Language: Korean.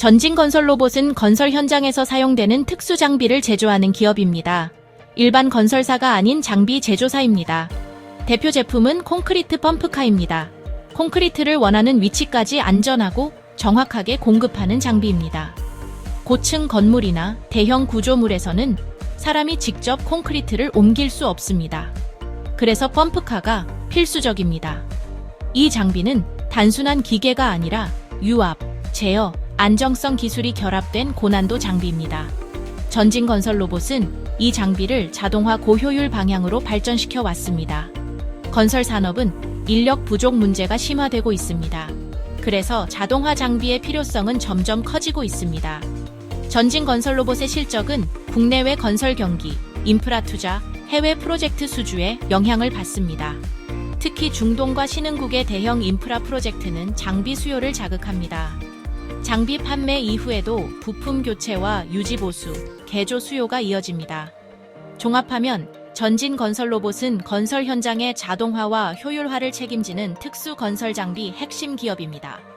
전진 건설 로봇은 건설 현장에서 사용되는 특수 장비를 제조하는 기업입니다. 일반 건설사가 아닌 장비 제조사입니다. 대표 제품은 콘크리트 펌프카입니다. 콘크리트를 원하는 위치까지 안전하고 정확하게 공급하는 장비입니다. 고층 건물이나 대형 구조물에서는 사람이 직접 콘크리트를 옮길 수 없습니다. 그래서 펌프카가 필수적입니다. 이 장비는 단순한 기계가 아니라 유압, 제어, 안정성 기술이 결합된 고난도 장비입니다. 전진 건설 로봇은 이 장비를 자동화 고효율 방향으로 발전시켜 왔습니다. 건설 산업은 인력 부족 문제가 심화되고 있습니다. 그래서 자동화 장비의 필요성은 점점 커지고 있습니다. 전진 건설 로봇의 실적은 국내외 건설 경기, 인프라 투자, 해외 프로젝트 수주에 영향을 받습니다. 특히 중동과 신흥국의 대형 인프라 프로젝트는 장비 수요를 자극합니다. 장비 판매 이후에도 부품 교체와 유지 보수, 개조 수요가 이어집니다. 종합하면 전진 건설 로봇은 건설 현장의 자동화와 효율화를 책임지는 특수 건설 장비 핵심 기업입니다.